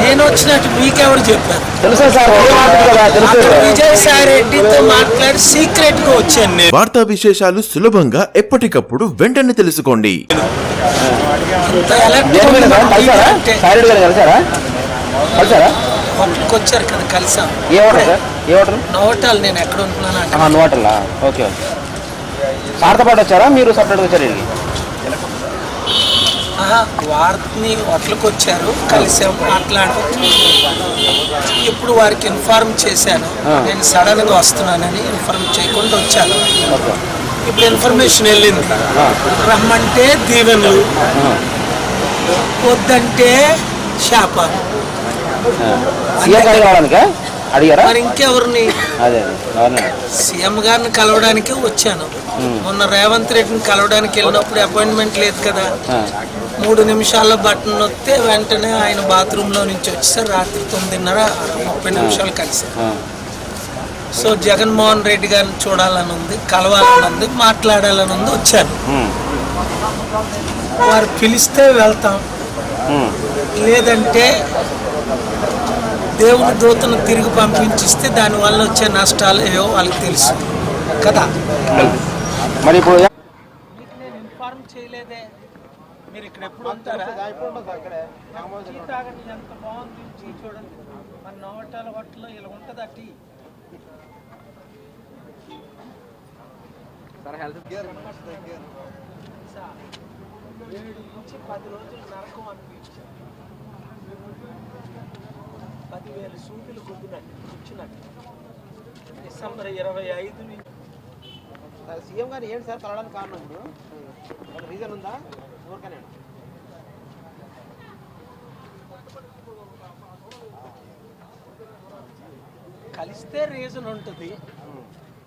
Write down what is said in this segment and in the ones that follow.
నేను వచ్చినట్టు మీకెవరు చెప్పారు? తెలుసా సార్? విజయసాయి రెడ్డితో మాట్లాడి సీక్రెట్గా వచ్చాను వార్తా విశేషాలు సులభంగా ఎప్పటికప్పుడు వెంటనే తెలుసుకోండి. వచ్చారు కదా కలిసాం. ఏ హోటల్ సార్? ఏ హోటల్? నోటాలు నేను ఎక్కడ ఉంటున్నాను హోటలా? Okay okay. సార్తో పాటు వచ్చారా? మీరు సపరేట్గా వచ్చారు వారిని హోటల్కి వచ్చారు కలిసాం మాట్లాడాం. ఇప్పుడు వారికి ఇన్ఫార్మ్ చేశాను. నేను సడన్గా వస్తున్నానని ఇన్ఫార్మ్ చేయకుండా వచ్చాను. ఇప్పుడు ఇన్ఫర్మేషన్ వెళ్ళింది. రమ్మంటే దీవెనలు. వద్దంటే శాపాలు. రావడానికా అడిగారా? మరి ఇంకెవరిని? అదే సీఎం గారిని కలవడానికే వచ్చాను. మొన్న రేవంత్ రెడ్డిని కలవడానికి వెళ్ళినప్పుడు అపాయింట్మెంట్ లేదు కదా. మూడు నిమిషాల్లో బటన్ నొక్కితే వెంటనే ఆయన బాత్రూమ్లో నుంచి వచ్చేసారు రాత్రి తొమ్మిదిన్నర ముప్పై నిమిషాలు కలిసి. సో జగన్మోహన్ రెడ్డి గారిని చూడాలని ఉంది కలవాలని ఉంది మాట్లాడాలని ఉంది వచ్చాను. వారు పిలిస్తే వెళ్తాం. లేదంటే దేవుని దూతను తిరిగి పంపించిస్తే దానివల్ల వచ్చే నష్టాలు ఏవో వాళ్ళకి తెలుసు. కదా? మరి ఇప్పుడు నేను ఇన్ఫార్మ్ చేయలేదే. మీరు ఇక్కడ ఎప్పుడు ఉంటారా? టీ తాగండి ఎంత బాగుంది టీ చూడండి. మన నోవటాల హోటల్లో ఇలా ఉంటుంది ఆ టీ నుంచి పది రోజులు నరకం అనిపించాను పదివేల సూదులు గుద్దినట్టు కూర్చున్నట్టు డిసెంబర్ ఇరవై ఐదు నుంచి సీఎం గారు ఏంటి సార్ కలవడానికి కారణం ఇప్పుడు? రీజన్ ఉందా? ఊరికనే. కలిస్తే రీజన్ ఉంటుంది.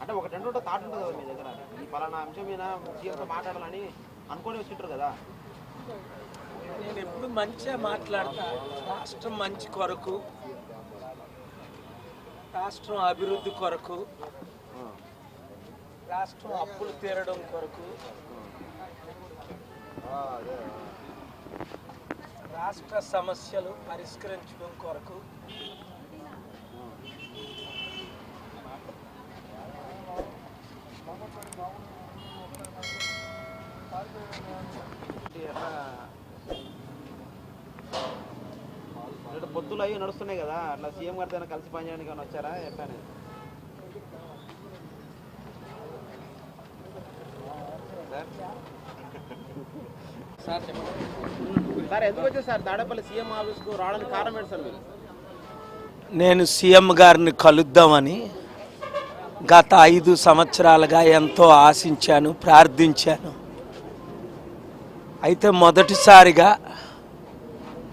అంటే ఒక రెండు థాట్ ఉంటుంది కదా మీ దగ్గర. ఈ పలానా అంశం మీద సీఎంతో మాట్లాడాలని అనుకొని వచ్చింటారు కదా. నేను ఎప్పుడు మంచిగా మాట్లాడతా. రాష్ట్రం మంచి కొరకు. రాష్ట్రం అభివృద్ధి కొరకు రాష్ట్రం అప్పులు తీరడం కొరకు రాష్ట్ర సమస్యలు పరిష్కరించడం కొరకు అంటే పొత్తులు అవి నడుస్తున్నాయి కదా. అట్లా సీఎం గారితో ఏమైనా కలిసి పనిచేయడానికి ఏమైనా వచ్చారా? ఎట్లా? సార్ సార్ ఎందుకు వచ్చారు సార్? తాడేపల్లి సీఎం ఆఫీస్కు రావడానికి కారణం ఏంటి సార్ మీరు? నేను సీఎం గారిని కలుద్దామని గత ఐదు సంవత్సరాలుగా ఎంతో ఆశించాను ప్రార్థించాను. అయితే మొదటిసారిగా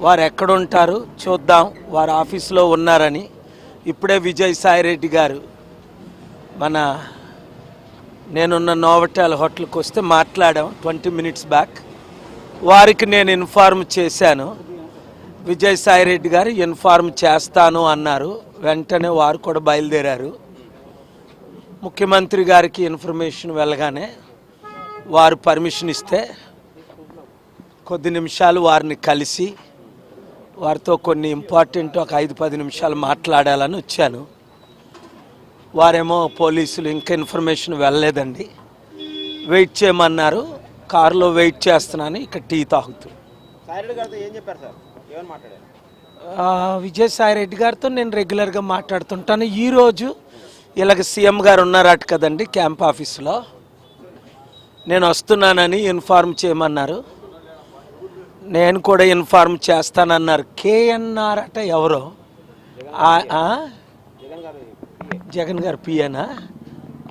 వారు ఎక్కడుంటారు చూద్దాం. వారు ఆఫీస్లో ఉన్నారని. ఇప్పుడే విజయసాయిరెడ్డి గారు మన నేనున్న నోవటాల్ హోటల్కి వస్తే మాట్లాడాం. Twenty minutes back. వారికి నేను ఇన్ఫార్మ్ చేశాను. విజయసాయిరెడ్డి గారు ఇన్ఫార్మ్ చేస్తాను అన్నారు. వెంటనే వారు కూడా బయలుదేరారు. ముఖ్యమంత్రి గారికి ఇన్ఫర్మేషన్ వెళ్ళగానే వారు పర్మిషన్ ఇస్తే కొద్ది నిమిషాలు వారిని కలిసి వారితో కొన్ని ఇంపార్టెంట్ ఒక ఐదు పది నిమిషాలు మాట్లాడాలని వచ్చాను. వారేమో పోలీసులు ఇంకా ఇన్ఫర్మేషన్ వెళ్ళలేదండి. వెయిట్ చేయమన్నారు. కారులో వెయిట్ చేస్తున్నాను. ఇక్కడ టీ తాగుతూ. విజయసాయి రెడ్డి గారితో నేను రెగ్యులర్గా మాట్లాడుతుంటాను. ఈరోజు ఇలాగ సీఎం గారు ఉన్నారట కదండి క్యాంప్ ఆఫీస్లో. నేను వస్తున్నానని ఇన్ఫార్మ్ చేయమన్నారు. నేను కూడా ఇన్ఫార్మ్ చేస్తానన్నారు. కేఎన్ఆర్ అట ఎవరో? జగన్ గారు పిఏనా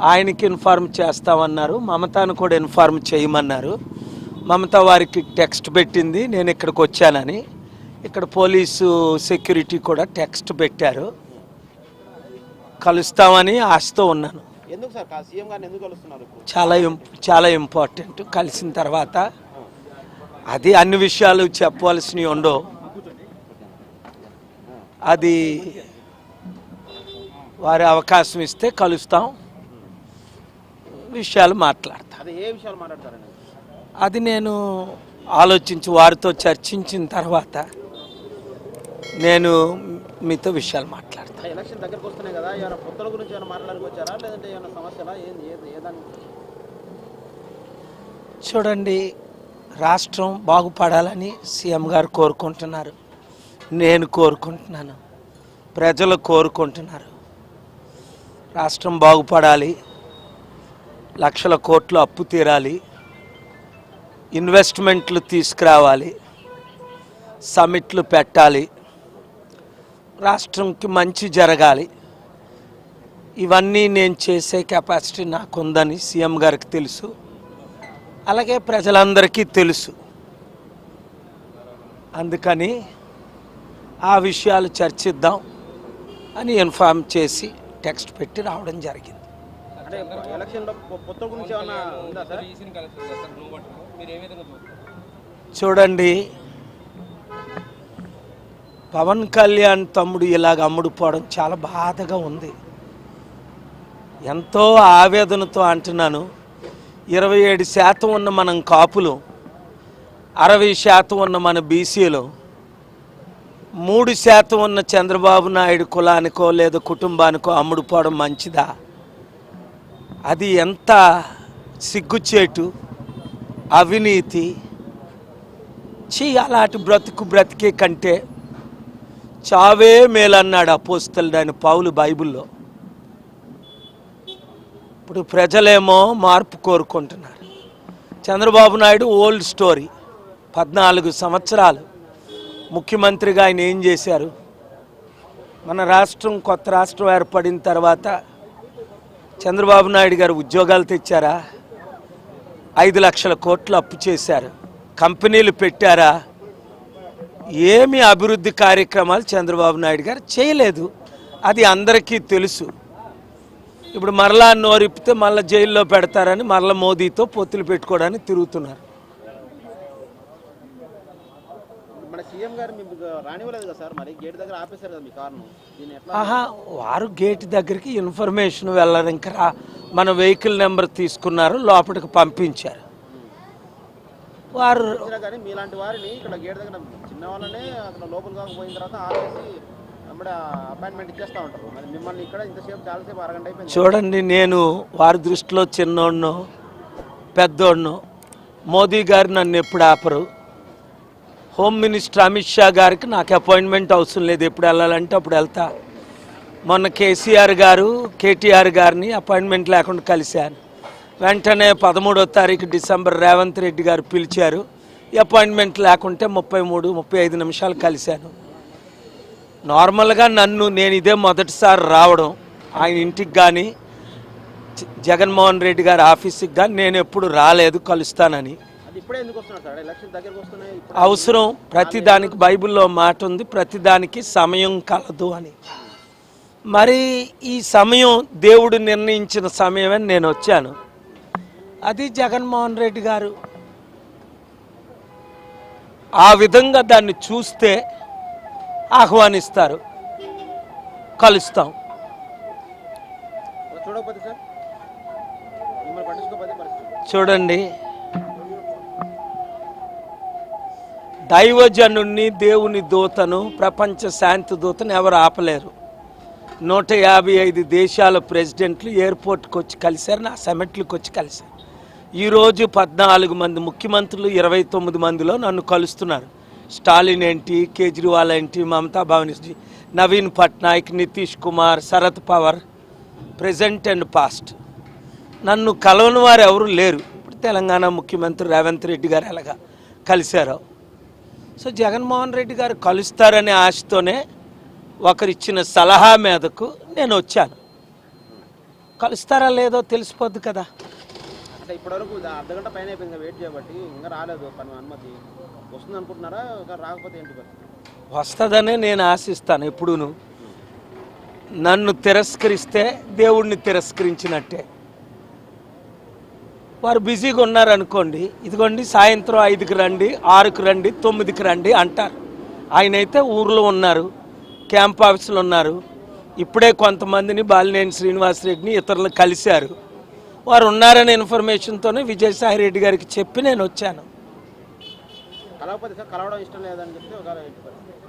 ఆయనకి ఇన్ఫార్మ్ చేస్తామన్నారు. మమతాను కూడా ఇన్ఫార్మ్ చేయమన్నారు. మమత వారికి టెక్స్ట్ పెట్టింది. నేను ఇక్కడికి వచ్చానని. ఇక్కడ పోలీసు సెక్యూరిటీ కూడా టెక్స్ట్ పెట్టారు. కలుస్తామని ఆశతో ఉన్నాను. చాలా చాలా ఇంపార్టెంట్. కలిసిన తర్వాత అది అన్ని విషయాలు చెప్పవలసినవి ఉండవు. అది వారి అవకాశం ఇస్తే కలుస్తాం. విషయాలు మాట్లాడతాం. అదే ఏ విషయాలు మాట్లాడతారండి? అది నేను ఆలోచించి వారితో చర్చించిన తర్వాత నేను మీతో విషయాలు మాట్లాడతాను. ఎలక్షన్ దగ్గరకు వస్తున్నాయి కదా ఏమైనా పొత్తుల గురించి ఏమైనా మాట్లాడానికి వచ్చారా? లేదంటే ఏమైనా సమస్యలా? ఏంది ఏది ఏ దాని చూడండి రాష్ట్రం బాగుపడాలని సీఎం గారు కోరుకుంటున్నారు. నేను కోరుకుంటున్నాను. ప్రజలు కోరుకుంటున్నారు. రాష్ట్రం బాగుపడాలి. లక్షల కోట్లు అప్పు తీరాలి. ఇన్వెస్ట్మెంట్లు తీసుకురావాలి. సమిట్లు పెట్టాలి. రాష్ట్రంకి మంచి జరగాలి. ఇవన్నీ నేను చేసే కెపాసిటీ నాకుందని సీఎం గారికి తెలుసు. అలాగే ప్రజలందరికీ తెలుసు. అందుకని ఆ విషయాలు చర్చిద్దాం అని ఇన్ఫార్మ్ చేసి టెక్స్ట్ పెట్టి రావడం జరిగింది. చూడండి పవన్ కళ్యాణ్ తమ్ముడు ఇలాగ అమ్ముడుపోవడం చాలా బాధగా ఉంది. ఎంతో ఆవేదనతో అంటున్నాను. ఇరవై ఏడు శాతం ఉన్న మనం కాపులు అరవై శాతం ఉన్న మన బీసీలు మూడు శాతం ఉన్న చంద్రబాబు నాయుడు కులానికో లేదా కుటుంబానికో అమ్ముడుపోవడం మంచిదా? అది ఎంత సిగ్గుచేటు అవినీతి? చీ అలాంటి బ్రతుకు బ్రతికే కంటే చావే మేలన్నాడు అపోస్తలు దాని పౌలు బైబిల్లో. ఇప్పుడు ప్రజలేమో మార్పు కోరుకుంటున్నారు. Chandrababu Naidu old story. పద్నాలుగు సంవత్సరాలు. ముఖ్యమంత్రిగా ఆయన ఏం చేశారు? మన రాష్ట్రం కొత్త రాష్ట్రం ఏర్పడిన తర్వాత చంద్రబాబు నాయుడు గారు ఉద్యోగాలు తెచ్చారా? ఐదు లక్షల కోట్లు అప్పు చేశారు. కంపెనీలు పెట్టారా? ఏమి అభివృద్ధి కార్యక్రమాలు చంద్రబాబు నాయుడు గారు చేయలేదు. అది అందరికీ తెలుసు. ఇప్పుడు మరలా నోరిప్పితే మళ్ళీ జైల్లో పెడతారని మరలా మోదీతో పొత్తులు పెట్టుకోవడానికి తిరుగుతున్నారు. మన సీఎం గారు మీకు రానివ్వలేదు కదా సార్? మరి గేట్ దగ్గర ఆపేశారు కదా మీ కారును. దీన్ని ఎట్లా ఆహా వారు గేట్ దగ్గరికి ఇన్ఫర్మేషన్ వెళ్ళరు. ఇంకా రా మన వెహికల్ నెంబర్ తీసుకున్నారు లోపలికి పంపించారు. వారు మీలాంటి వారిని ఇక్కడ గేట్ దగ్గర చిన్న వాళ్ళనే అక్కడ పోయిన తర్వాత చూడండి నేను వారి దృష్టిలో చిన్నోడ్ను పెద్దోడ్ను. మోదీ గారు నన్ను ఎప్పుడు ఆపరు. హోమ్ మినిస్టర్ అమిత్ షా గారికి నాకు అపాయింట్మెంట్ అవసరం లేదు. ఎప్పుడు వెళ్ళాలంటే అప్పుడు వెళ్తా. మొన్న కేసీఆర్ గారు కేటీఆర్ గారిని అపాయింట్మెంట్ లేకుండా కలిశాను. వెంటనే పదమూడో తారీఖు డిసెంబర్ రేవంత్ రెడ్డి గారు పిలిచారు. అపాయింట్మెంట్ లేకుంటే ముప్పై మూడు ముప్పై ఐదు నిమిషాలు కలిశాను. నార్మల్గా నన్ను నేను ఇదే మొదటిసారి రావడం ఆయన ఇంటికి కానీ జగన్మోహన్ రెడ్డి గారి ఆఫీస్కి కానీ నేను ఎప్పుడు రాలేదు కలుస్తానని. అవసరం ప్రతిదానికి బైబిల్లో మాట ఉంది ప్రతిదానికి సమయం కలదు అని. మరి ఈ సమయం దేవుడు నిర్ణయించిన సమయమని నేను వచ్చాను. అది జగన్మోహన్ రెడ్డి గారు. ఆ విధంగా దాన్ని చూస్తే ఆహ్వానిస్తారు. కలుస్తాం. చూడండి. దైవజనుణ్ణి దేవుని దూతను ప్రపంచ శాంతి దూతను ఎవరు ఆపలేరు. నూట యాభై ఐదు దేశాల ప్రెసిడెంట్లు ఎయిర్పోర్ట్కి వచ్చి కలిశారు నా సమిట్లకు వచ్చి కలిశారు. ఈరోజు పద్నాలుగు మంది ముఖ్యమంత్రులు ఇరవై తొమ్మిది మందిలో నన్ను కలుస్తున్నారు. స్టాలిన్ ఏంటి కేజ్రీవాల్ ఏంటి Mamata Banerjee Naveen Patnaik Nitish Kumar Sharad Pawar present and past. నన్ను కలవని వారు ఎవరు లేరు. ఇప్పుడు తెలంగాణ ముఖ్యమంత్రి రేవంత్ రెడ్డి గారు ఎలాగా కలిశారు. సో జగన్మోహన్ రెడ్డి గారు కలుస్తారనే ఆశతోనే ఒకరిచ్చిన సలహా మీదకు నేను వచ్చాను. కలుస్తారా లేదో తెలిసిపోద్ది కదా. అంటే ఇప్పటివరకు అర్ధ గంట పైన అయిపోయింది వెయిట్ చేయబట్టి ఇంకా రాలేదు పని అనుమతి. వస్తుంది అనుకుంటున్నారా రాకపోతే ఏంటి పరిస్థితి? వస్తుందనే నేను ఆశిస్తాను ఎప్పుడూను. నన్ను తిరస్కరిస్తే దేవుణ్ణి తిరస్కరించినట్టే. వారు బిజీగా ఉన్నారనుకోండి ఇదిగోండి సాయంత్రం ఐదుకి రండి ఆరుకి రండి తొమ్మిదికి రండి అంటారు. ఆయన అయితే ఊర్లో ఉన్నారు క్యాంప్ ఆఫీసులు ఉన్నారు. ఇప్పుడే కొంతమందిని బాలినేని శ్రీనివాసరెడ్డిని ఇతరులు కలిశారు. వారు ఉన్నారనే ఇన్ఫర్మేషన్తోనే విజయసాయి రెడ్డి గారికి చెప్పి నేను వచ్చాను.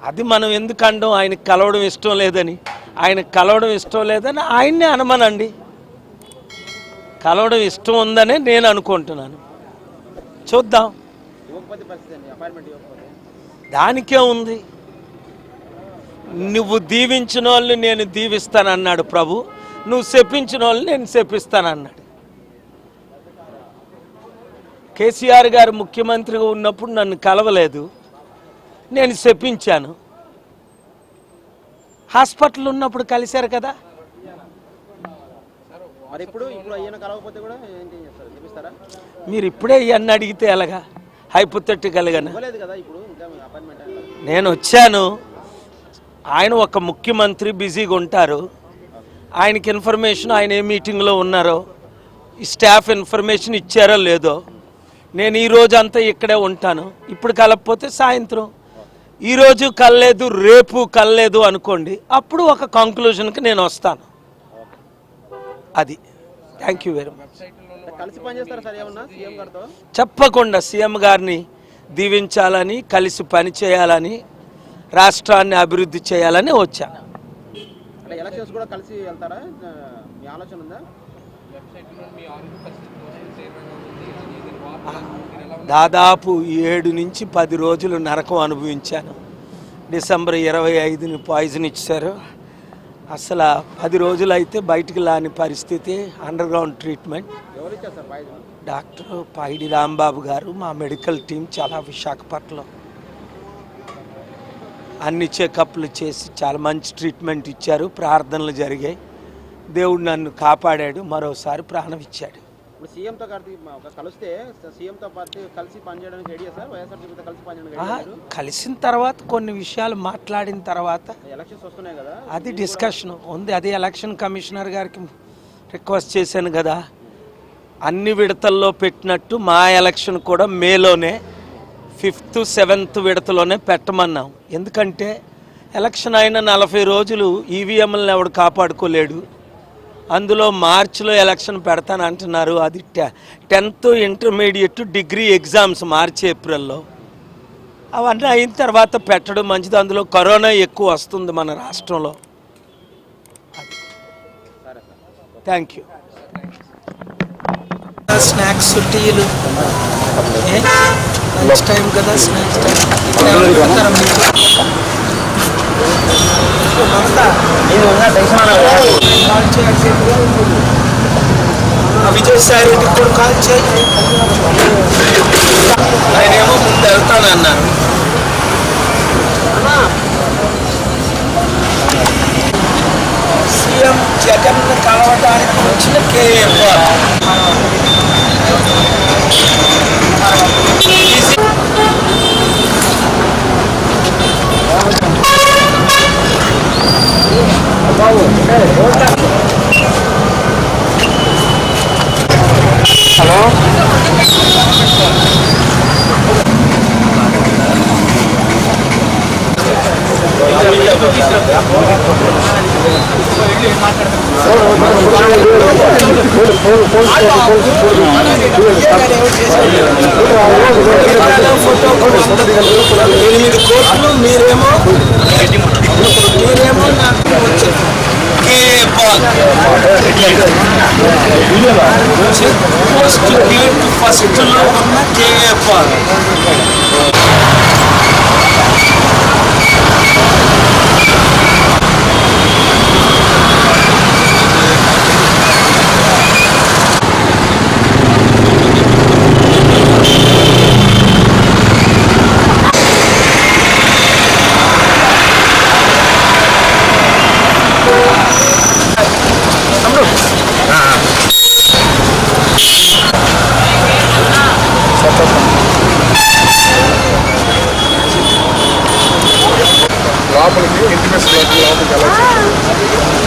అది మనం ఎందుకు అనడం ఆయనకి కలవడం ఇష్టం లేదని. ఆయనకు కలవడం ఇష్టం లేదని ఆయన్నే అనమనండి. కలవడం ఇష్టం ఉందనే నేను అనుకుంటున్నాను. చూద్దాం. అండి దానికే ఉంది. నువ్వు దీవించిన వాళ్ళు నేను దీవిస్తానన్నాడు ప్రభు. నువ్వు శపించిన వాళ్ళు నేను శపిస్తానన్నాడు. కేసీఆర్ గారు ముఖ్యమంత్రిగా ఉన్నప్పుడు నన్ను కలవలేదు. నేను శపించాను హాస్పిటల్ ఉన్నప్పుడు కలిశారు కదా. మరి ఇప్పుడు ఇవన్నీ అడిగితే ఎలాగా? హైపోతెటికల్గానా. నేను వచ్చాను. ఆయన ఒక ముఖ్యమంత్రి బిజీగా ఉంటారు. ఆయనకి ఇన్ఫర్మేషన్ ఆయన ఏ మీటింగ్లో ఉన్నారో ఈ స్టాఫ్ ఇన్ఫర్మేషన్ ఇచ్చారో లేదో నేను ఈ రోజు అంతా ఇక్కడే ఉంటాను. ఇప్పుడు కలపపోతే సాయంత్రం. ఈరోజు కలలేదు రేపు కలలేదు అనుకోండి. అప్పుడు ఒక కంక్లూజన్కి నేను వస్తాను. అది. థ్యాంక్ యూ వెరీ మచ్ కలిసి పనిచేస్తారా సార్ ఏమన్నా? సీఎం గారితో? చెప్పకుండా సీఎం గారిని దీవించాలని కలిసి పని చేయాలని రాష్ట్రాన్ని అభివృద్ధి చేయాలని వచ్చాను కలిసి వెళ్తారా? మీ ఆలోచన ఉందా? దాదాపు ఏడు నుంచి పది రోజులు నరకం అనుభవించాను. డిసెంబర్ ఇరవై ఐదుని పాయిజన్ ఇచ్చారు. అసలు పది రోజులు అయితే బయటికి రాని పరిస్థితి underground treatment. Doctor Paidi Rambabu గారు మా మెడికల్ టీం చాలా విశాఖపట్నం అన్ని చెకప్లు చేసి చాలా మంచి ట్రీట్మెంట్ ఇచ్చారు. ప్రార్థనలు జరిగాయి. దేవుడు నన్ను కాపాడాడు. మరోసారి ప్రాణం ఇచ్చాడు. ఇప్పుడు సీఎంతో కలిస్తే సీఎంతో పాటు కలిసి పనిచేయడానికి రెడీ సార్? వైఎస్ఆర్సీపీతో కలిసి పనిచేయడానికి కలిసిన తర్వాత కొన్ని విషయాలు మాట్లాడిన తర్వాత ఎలక్షన్స్ వస్తున్నాయి కదా. అది డిస్కషన్. ఉంది అది ఎలక్షన్ కమిషనర్ గారికి రిక్వెస్ట్ చేశాను కదా. అన్ని విడతల్లో పెట్టినట్టు మా ఎలక్షన్ కూడా మేలోనే ఫిఫ్త్ సెవెంత్ విడతలోనే పెట్టమన్నాం. ఎందుకంటే ఎలక్షన్ అయిన నలభై రోజులు ఈవీఎంలను ఎవడు కాపాడుకోలేడు. అందులో మార్చిలో ఎలక్షన్ పెడతాను అంటున్నారు. అది టె tenth intermediate degree exams March ఏప్రిల్లో. అవన్నీ అయిన తర్వాత పెట్టడం మంచిది. అందులో కరోనా ఎక్కువ వస్తుంది మన రాష్ట్రంలో. థ్యాంక్ యూ స్నాక్స్ టీలు. లంచ్ టైం కదా స్నాక్స్ టైం. విజయసాయి రెడ్డికి కూడా కాల్ చేయి ఆయనేమో ముందు వెళ్తానన్నారు సీఎం జగన్ కలవడానికి వచ్చిన కేఏఆర్ ఎనిమిది కోట్లు మీరేమో మీరేమో నాకు కేఏఆర్ ఫస్ట్ గేట్ ఫస్ట్లో ఉన్న కేఏ పాల్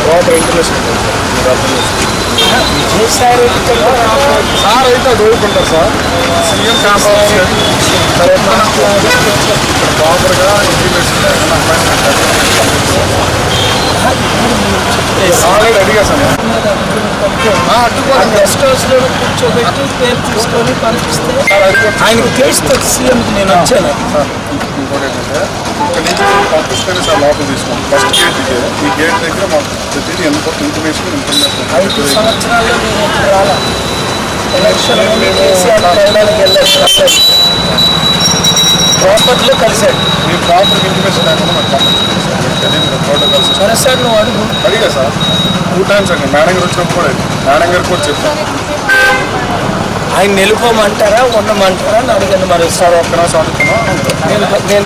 లోపల ఇంటిమేషన్ విజయసాయి సార్ అయితే దొరుకుంటారు సార్ సీఎం క్యాంపస్ ప్రాపర్గా ఆల్రెడీ అడిగా సార్ గెస్ట్ హౌస్లో కూర్చోబెట్టి పేరు తీసుకొని పంపిస్తే ఆయనకు తెలుస్తుంది సీఎంకి నేను వచ్చాను సార్ ఇంకోటి ఏంటంటే ఇక్కడ నుంచి పంపిస్తేనే సార్ లోపల తీసుకోండి ఫస్ట్ గేట్ ఇదే. ఈ గేట్ దగ్గర మాకు ప్రతిదీ ఎంత ఇన్ఫర్మేషన్ ఐదు ఇన్ఫర్మేషన్ సంవత్సరాల్లో నేను రాలా? ఎలక్షన్ వెళ్ళాను ప్రాపర్టీలో కలిశాడు. మీ ప్రాపర్ ఇన్ఫర్మేషన్ లేకుండా పంపించండి. సార్ సరే సార్ నువ్వు అడుగు. అడిగా సార్. టూ టైమ్స్ అండి మేడం గారు వచ్చినప్పుడు కూడా మేడం గారికి కూడా చెప్పాను. ఆయన నిలుపమంటారా ఉండమంటారా అని అడిగాను మరి. సార్ ఒక్క నిమిషం అడుగుతున్నాం నేను